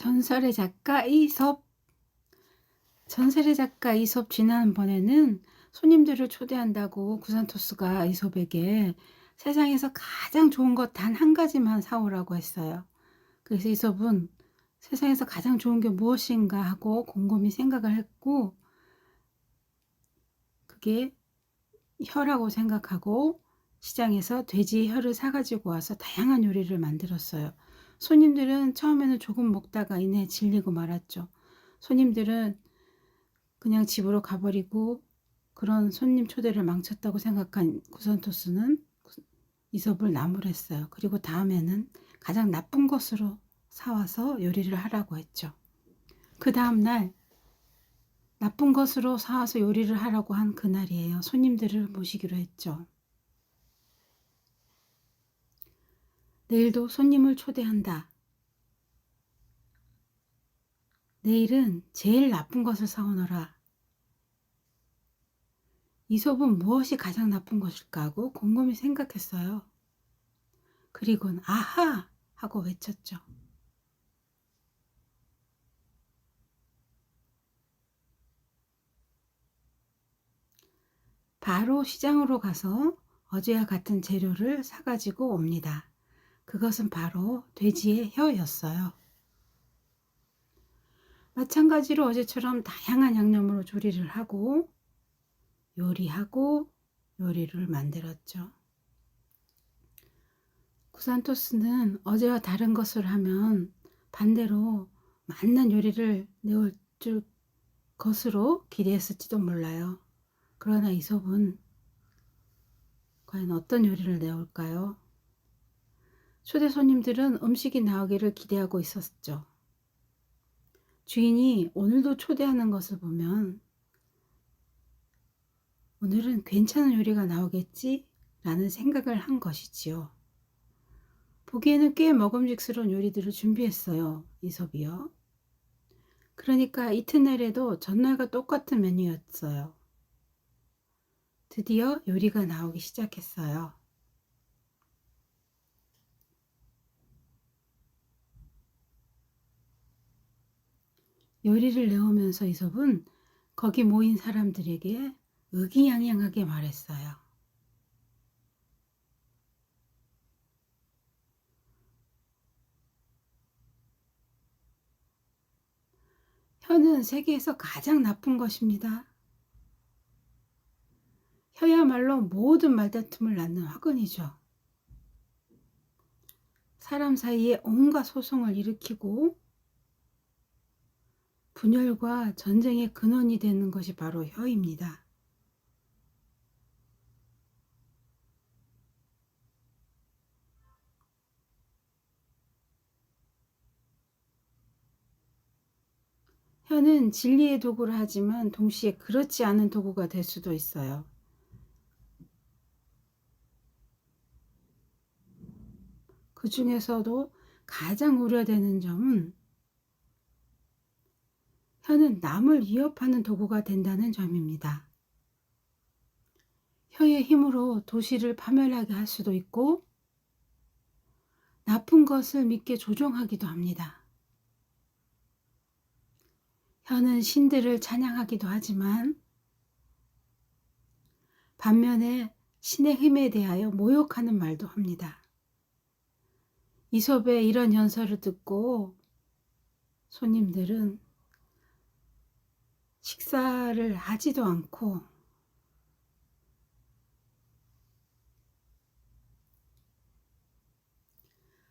전설의 작가 이솝 전설의 작가 이솝 지난번에는 손님들을 초대한다고 구산토스가 이솝에게 세상에서 가장 좋은 것 단 한 가지만 사오라고 했어요. 그래서 이솝은 세상에서 가장 좋은 게 무엇인가 하고 곰곰이 생각을 했고 그게 혀라고 생각하고 시장에서 돼지 혀를 사가지고 와서 다양한 요리를 만들었어요. 손님들은 처음에는 조금 먹다가 이내 질리고 말았죠. 손님들은 그냥 집으로 가버리고 그런 손님 초대를 망쳤다고 생각한 구선토스는 이솝을 나무랬어요. 그리고 다음에는 가장 나쁜 것으로 사와서 요리를 하라고 했죠. 그 다음날 나쁜 것으로 사와서 요리를 하라고 한 그날이에요. 손님들을 모시기로 했죠. 내일도 손님을 초대한다. 내일은 제일 나쁜 것을 사오너라. 이솝은 무엇이 가장 나쁜 것일까 하고 곰곰이 생각했어요. 그리고는 아하! 하고 외쳤죠. 바로 시장으로 가서 어제와 같은 재료를 사가지고 옵니다. 그것은 바로 돼지의 혀였어요. 마찬가지로 어제처럼 다양한 양념으로 조리를 하고 요리하고 요리를 만들었죠. 구산토스는 어제와 다른 것을 하면 반대로 맛난 요리를 내올 줄 것으로 기대했을지도 몰라요. 그러나 이솝은 과연 어떤 요리를 내올까요? 초대 손님들은 음식이 나오기를 기대하고 있었죠. 주인이 오늘도 초대하는 것을 보면 오늘은 괜찮은 요리가 나오겠지? 라는 생각을 한 것이지요. 보기에는 꽤 먹음직스러운 요리들을 준비했어요. 이솝이요. 그러니까 이튿날에도 전날과 똑같은 메뉴였어요. 드디어 요리가 나오기 시작했어요. 요리를 내오면서 이솝은 거기 모인 사람들에게 의기양양하게 말했어요. 혀는 세계에서 가장 나쁜 것입니다. 혀야말로 모든 말다툼을 낳는 화근이죠. 사람 사이에 온갖 소송을 일으키고 분열과 전쟁의 근원이 되는 것이 바로 혀입니다. 혀는 진리의 도구를 하지만 동시에 그렇지 않은 도구가 될 수도 있어요. 그 중에서도 가장 우려되는 점은 혀는 남을 위협하는 도구가 된다는 점입니다. 혀의 힘으로 도시를 파멸하게 할 수도 있고 나쁜 것을 믿게 조종하기도 합니다. 혀는 신들을 찬양하기도 하지만 반면에 신의 힘에 대하여 모욕하는 말도 합니다. 이솝의 이런 연설을 듣고 손님들은 식사를 하지도 않고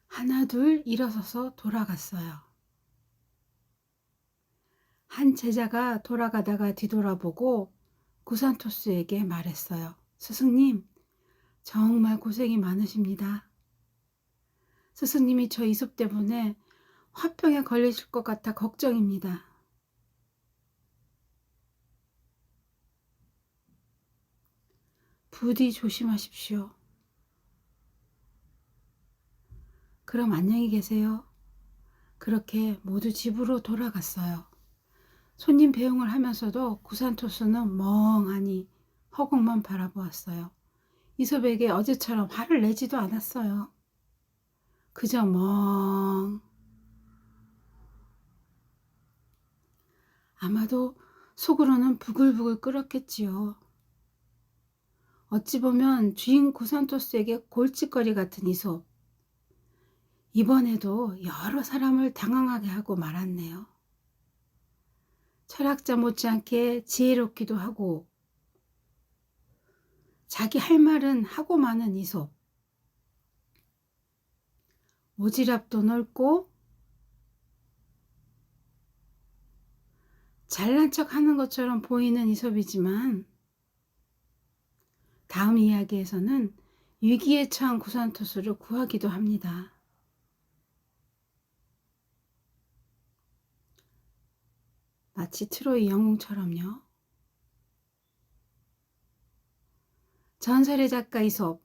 하나 둘 일어서서 돌아갔어요. 한 제자가 돌아가다가 뒤돌아보고 구산토스에게 말했어요. 스승님, 정말 고생이 많으십니다. 스승님이 저 이솝 때문에 화병에 걸리실 것 같아 걱정입니다. 부디 조심하십시오. 그럼 안녕히 계세요. 그렇게 모두 집으로 돌아갔어요. 손님 배웅을 하면서도 구산토스는 멍하니 허공만 바라보았어요. 이솝에게 어제처럼 화를 내지도 않았어요. 그저 멍. 아마도 속으로는 부글부글 끓었겠지요. 어찌 보면 주인 구산토스에게 골칫거리 같은 이솝. 이번에도 여러 사람을 당황하게 하고 말았네요. 철학자 못지않게 지혜롭기도 하고 자기 할 말은 하고 마는 이솝. 오지랖도 넓고 잘난 척 하는 것처럼 보이는 이솝이지만 다음 이야기에서는 위기에 처한 구산토스를 구하기도 합니다. 마치 트로이 영웅처럼요. 전설의 작가 이솝